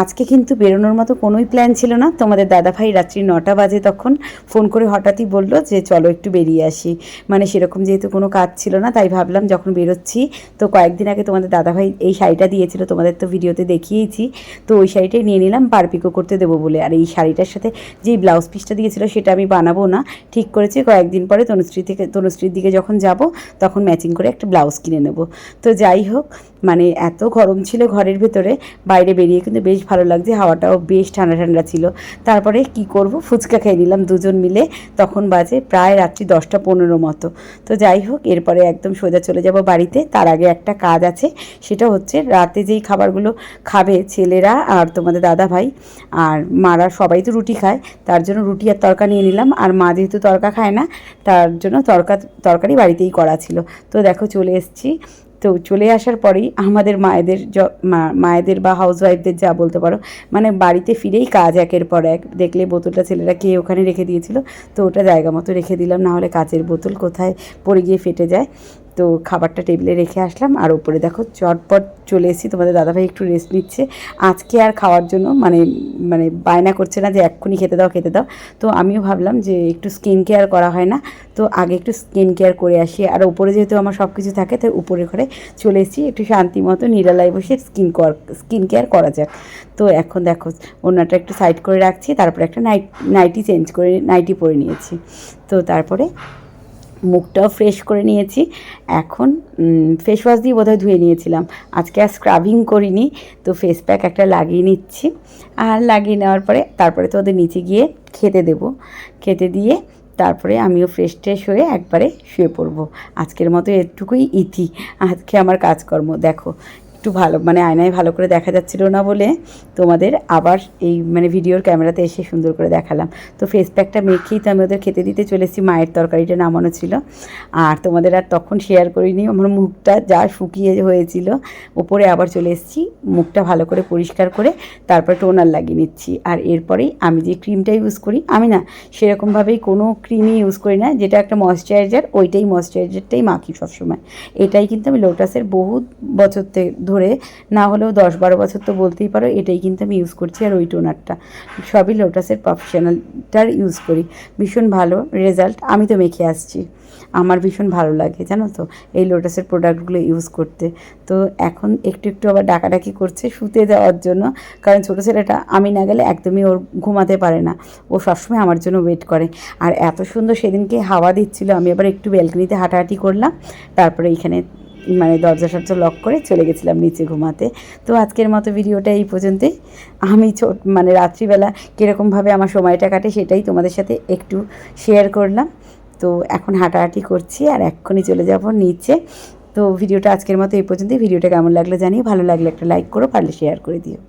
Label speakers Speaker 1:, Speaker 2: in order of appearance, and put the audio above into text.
Speaker 1: আজকে কিন্তু বেরোনোর মতো কোনোই প্ল্যান ছিল না। তোমাদের দাদাভাই রাত্রি নটা বাজে তখন ফোন করে হঠাৎই বলল যে, চলো একটু বেরিয়ে আসি। মানে সেরকম যেহেতু কোনো কাজ ছিল না, তাই ভাবলাম যখন বেরোচ্ছি, তো কয়েকদিন আগে তোমাদের দাদাভাই এই শাড়িটা দিয়েছিল, তোমাদের তো ভিডিওতে দেখিয়েছি, তো ওই শাড়িটাই নিয়ে নিলাম পারপিকো করতে দেবো বলে। আর এই শাড়িটার সাথে যেই ব্লাউজ পিসটা দিয়েছিল, সেটা আমি বানাবো না। ঠিক করেছি, কয়েকদিন পরে তনুশ্রী থেকে, তনুশ্রীর দিকে যখন যাব, তখন ম্যাচিং করে একটা ব্লাউজ কিনে নেব। তো যাই হোক মানে এত গরম ছিল ঘরের ভেতরে, বাইরে বেরিয়ে কিন্তু বেশ ভালো লাগছে, হাওয়াটাও বেশ ঠান্ডা ঠান্ডা ছিল। তারপরে কি করব? ফুচকা খেয়ে নিলাম দুজন মিলে। তখন বাজে প্রায় রাত্রি দশটা পনেরো মতো। তো যাই হোক, এরপরে একদম সোজা চলে যাব বাড়িতে। তার আগে একটা কাজ আছে, সেটা হচ্ছে রাতে যেই খাবারগুলো খাবে ছেলেরা আর তোমাদের দাদা ভাই আর মারা সবাই তো রুটি খায়, তার জন্য রুটি আর তরকা নিয়ে নিলাম। আর মা যেহেতু তরকা খায় না, তার জন্য তরকা, তরকারি বাড়িতেই করা ছিল। তো দেখো চলে এসেছি। তো চলে আসার পরেই আমাদের মায়েদের মায়েদের বা হাউস ওয়াইফদের যা বলতে পারো মানে বাড়িতে ফিরেই কাজ একের পর এক, দেখলে বোতলটা ছেলেরা কে ওখানে রেখে দিয়েছিল, তো ওটা জায়গা মতো রেখে দিলাম, না হলে কাচের বোতল কোথায় পড়ে গিয়ে ফেটে যায়। তো খাবারটা টেবিলে রেখে আসলাম। আর উপরে দেখো চটপট চলে এসেছি। তোমাদের দাদাভাই একটু রেস্ট নিচ্ছে। আজকে আর খাওয়ার জন্য মানে মানে বায়না করছে না যে এক্ষুনি খেতে দাও খেতে দাও। তো আমিও ভাবলাম যে একটু স্কিন কেয়ার করা হয় না। তো আগে একটু স্কিন কেয়ার করে আসি। আর উপরে যেহেতু আমার সব কিছু থাকে, তাই উপরে ঘরে চলে এসেছি। একটু শান্তি মতো নিরালায় বসে স্কিন স্কিন কেয়ার করা যাক। তো এখন দেখো ওনাটা একটু সাইড করে রাখছি। তারপরে একটা নাইট নাইটি চেঞ্জ করে নাইটি পরে নিয়েছি। তো তারপরে মুখটাও ফ্রেশ করে নিয়েছি। এখন ফেস ওয়াশ দিয়ে বোধহয় ধুয়ে নিয়েছিলাম। আজকে আর স্ক্রাবিং করিনি, তো ফেস প্যাক একটা লাগিয়ে নিচ্ছি। আর লাগিয়ে নেওয়ার পরে তারপরে তো ওদের নিচে গিয়ে খেতে দেব। খেতে দিয়ে তারপরে আমিও ফ্রেশ ট্রেশ হয়ে একবারে শুয়ে পড়ব। আজকের মতো এটুকুই ইতি। আজকে আমার কাজকর্ম, দেখো। একটু ভালো মানে আয়নায় ভালো করে দেখা যাচ্ছিল না বলে তোমাদের আবার এই মানে ভিডিওর ক্যামেরাতে এসে সুন্দর করে দেখালাম। তো ফেস প্যাকটা মেখেই তো আমি ওদের খেতে দিতে চলেছি মায়ের তরকারিটা নামানো ছিল। আর তোমাদের আর তখন শেয়ার করিনি, আমার মুখটা যা শুকিয়ে হয়েছিল উপরে আবার চলে এসেছি, মুখটা ভালো করে পরিষ্কার করে তারপর টোনার লাগিয়ে নিচ্ছি। আর এরপরেই আমি যে ক্রিমটা ইউজ করি, আমি না সেরকমভাবেই কোনো ক্রিমই ইউজ করি না, যেটা একটা ময়শ্চারাইজার ওইটাই ময়শ্চারাইজারটাই মাখি সবসময়। এটাই কিন্তু আমি লোটাসের বহু বছর থেকে ধরে, না হলেও দশ বারো বছর তো বলতেই পারো, এটাই কিন্তু আমি ইউজ করছি আর ওই টোনারটা সবই লোটাসের প্রফেশনালটার ইউজ করি। ভীষণ ভালো রেজাল্ট আমি তো মেখে আসছি। আমার ভীষণ ভালো লাগে, জানো তো, এই লোটাসের প্রোডাক্টগুলো ইউজ করতে। তো এখন একটু একটু আবার ডাকাডাকি করছে শুতে দেওয়ার জন্য, কারণ ছোটো ছেলেটা আমি না গেলে একদমই ওর ঘুমাতে পারে না। ও সবসময় আমার জন্য ওয়েট করে। আর এত সুন্দর সেদিনকে হাওয়া দিচ্ছিল, আমি আবার একটু ব্যালকনিতে হাঁটাহাঁটি করলাম, তারপরে এইখানে মানে দরজা সরজা লক করে চলে গেছিলাম নিচে ঘুমাতে। তো আজকের মতো ভিডিওটা এই পর্যন্তই। আমি ছোট মানে রাত্রিবেলা কীরকমভাবে আমার সময়টা কাটে সেটাই তোমাদের সাথে একটু শেয়ার করলাম। তো এখন হাঁটাহাঁটি করছি আর এক্ষুনি চলে যাব নিচে। তো ভিডিওটা আজকের মতো এই পর্যন্তই। ভিডিওটা কেমন লাগল জানিয়ে ভালো লাগলে একটা লাইক করো, পারলে শেয়ার করে দিও।